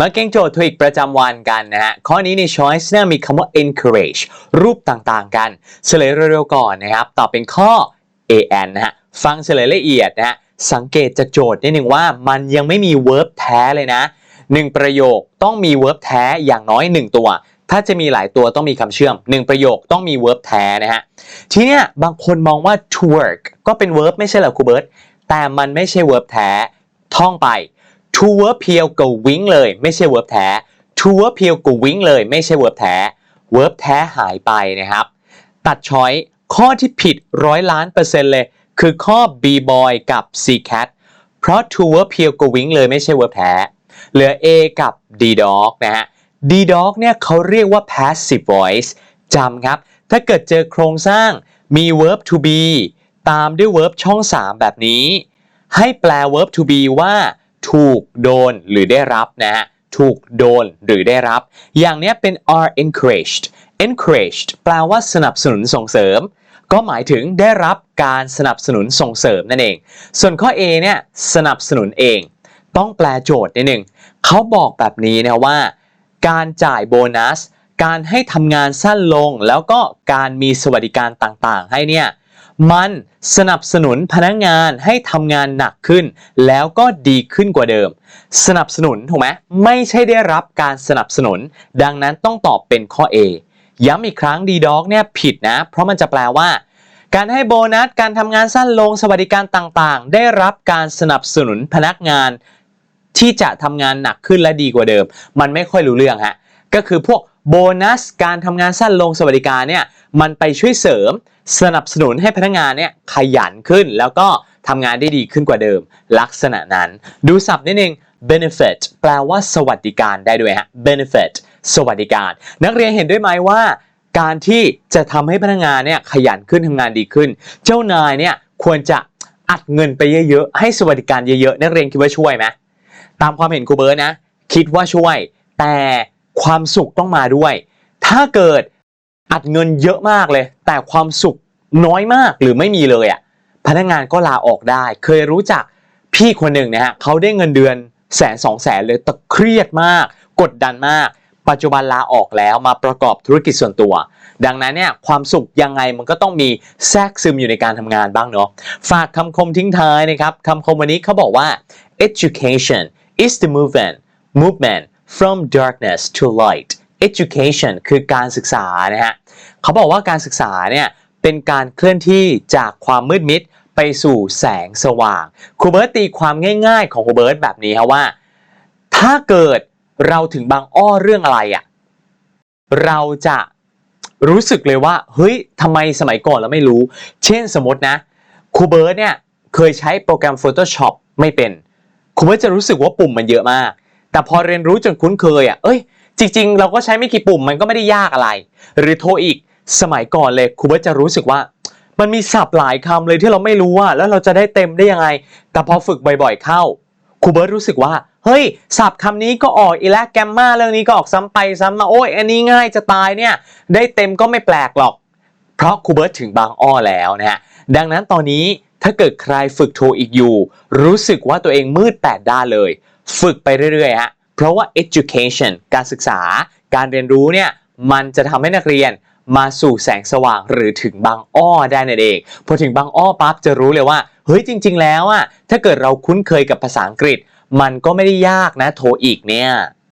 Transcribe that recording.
มาเก่งโจทย์ทวิกประจำวันกันนะฮะ ข้อนี้ใน choice เนี่ยมีคำว่า encourage รูปต่างๆ กันเฉลยเร็วๆก่อนนะครับ ตอบเป็นข้อ an นะฮะ ฟังเฉลยละเอียดนะฮะ สังเกตจากโจทย์นิดหนึ่งว่ามันยังไม่มี verb แท้เลยนะหนึ่งประโยคต้องมี verb แท้อย่างน้อย 1 ตัว ถ้าจะมีหลายตัวต้องมีคำเชื่อม 1 ประโยคต้องมี verb แท้นะฮะ ทีเนี้ยบางคนมองว่า to work ก็เป็น verb ไม่ใช่เหรอครูเบิร์ตแต่มันไม่ใช่ verb แท้ท่องไป to verb เพียวกับ wing เลย ไม่ใช่ verb แท้ to verb เพียวกับ wing เลย ไม่ใช่ verb แท้ verb แท้หายไปนะครับ ตัดช้อยข้อที่ผิดร้อยล้านเปอร์เซ็นต์เลย คือข้อ b boy กับ c cat เพราะ to verb เพียวกับ wing เลยไม่ใช่ verb แท้ เหลือ a กับ d dog นะฮะ d dog เนี่ยเขาเรียกว่า passive voice จำครับ ถ้าเกิดเจอโครงสร้างมี verb to be ตามด้วย verb ช่อง 3 แบบนี้ ให้แปล verb to be ว่า ถูกโดนหรือได้รับนะฮะถูกโดนหรือได้รับ อย่างเนี้ยเป็น are encouraged encouraged แปลว่าสนับสนุนส่งเสริม ก็หมายถึงได้รับการสนับสนุนส่งเสริมนั่นเอง ส่วนข้อ A เนี่ยสนับสนุนเอง ต้องแปลโจทย์นิดหนึ่งเขาบอกแบบนี้นะว่า การจ่ายโบนัส การให้ทำงานสั้นลง แล้วก็การมีสวัสดิการต่างๆ ให้เนี่ย มันสนับสนุนพนักงานให้ทำงานหนักขึ้น แล้วก็ดีขึ้นกว่าเดิม สนับสนุนถูกไหมไม่ใช่ได้รับการสนับสนุน ดังนั้นต้องตอบเป็นข้อ A ย้ำอีกครั้งดีด็อกเนี่ยผิดนะ เพราะมันจะแปลว่า การให้โบนัสการทำงานสั้นลงสวัสดิการต่างๆ ได้รับการสนับสนุนพนักงาน ที่จะทำงานหนักขึ้นและดีกว่าเดิม มันไม่ค่อยรู้เรื่องฮะก็คือพวกโบนัสการทำงานสั้นลงสวัสดิการเนี่ยมันไปช่วยเสริม สนับสนุนให้พนักงานเนี่ยขยันขึ้นแล้วก็ทำงานได้ดีขึ้นกว่าเดิม ลักษณะนั้น ดูศัพท์นิดนึง benefit แปลว่าสวัสดิการได้ด้วยฮะ benefit สวัสดิการ นักเรียนเห็นด้วยไหมว่า การที่จะทำให้พนักงานเนี่ยขยันขึ้นทำงานดีขึ้น เจ้านายเนี่ยควรจะอัดเงินไปเยอะๆให้สวัสดิการเยอะๆนักเรียนคิดว่าช่วยไหมตามความเห็นครูเบิร์ตนะ คิดว่าช่วย แต่ความสุขต้องมาด้วย ถ้าเกิด อัดเงินเยอะมากเลย แต่ความสุขน้อยมากหรือไม่มีเลยอะพนักงานก็ลาออกได้ เคยรู้จักพี่คนหนึ่งนะฮะเขาได้เงินเดือนแสนสองแสนเลยแต่เครียดมาก กดดันมาก ปัจจุบันลาออกแล้วมาประกอบธุรกิจส่วนตัว ดังนั้นเนี่ยความสุขยังไงมันก็ต้องมีแทรกซึมอยู่ในการทำงานบ้างเนาะฝากคำคมทิ้งท้ายนะครับคำคมวันนี้เขาบอกว่า education is the movement movement from darkness to light education คือการศึกษานะฮะเขาบอกว่าการศึกษาเนี่ยเป็นการเคลื่อนที่จากความมืดมิดไปสู่แสงสว่างครูเบิร์ตตีความง่าย ๆ ของครูเบิร์ตแบบนี้ครับว่า ถ้าเกิดเราถึงบางอ้อเรื่องอะไรอะ่ะเราจะรู้สึกเลยว่าเฮ้ยทำไมสมัยก่อนเราไม่รู้ เช่นสมมตินะครูเบิร์ตเนี่ยเคยใช้โปรแกรม Photoshop ไม่เป็นครูเบิร์ตจะรู้สึกว่าปุ่มมันเยอะมาก แต่พอเรียนรู้จนคุ้นเคยอะเอ้ย จริง ๆ เราก็ใช้ไม่กี่ปุ่มมันก็ไม่ได้ยากอะไร หรือโทรอีกสมัยก่อนเลยครูเบิร์ตจะรู้สึกว่า มันมีศัพท์หลายคำเลยที่เราไม่รู้อะแล้วเราจะได้เต็มได้ยังไง แต่พอฝึกบ่อยๆเข้าครูเบิร์ตรู้สึกว่า เฮ้ยศัพท์คำนี้ก็ออกอีแล้วแกมมาเรื่องนี้ก็ออกซ้ำไปซ้ำมาโอ้ยอันนี้ง่ายจะตายเนี่ย ได้เต็มก็ไม่แปลกหรอก เพราะครูเบิร์ตถึงบางอ้อแล้วนะฮะดังนั้นตอนนี้ถ้าเกิดใครฝึกโทรอีกอยู่ รู้สึกว่าตัวเองมืดแปดด้านเลย ฝึกไปเรื่อยๆฮะ เพราะว่า education การศึกษา การเรียนรู้เนี่ยมันจะทำให้นักเรียนมาสู่แสงสว่างหรือถึงบางอ้อได้นั่นเองพอถึงบางอ้อปั๊บจะรู้เลยว่าเฮ้ยจริง ๆ แล้วอะถ้าเกิดเราคุ้นเคยกับภาษาอังกฤษ มันก็ไม่ได้ยากนะโทอีกเนี่ย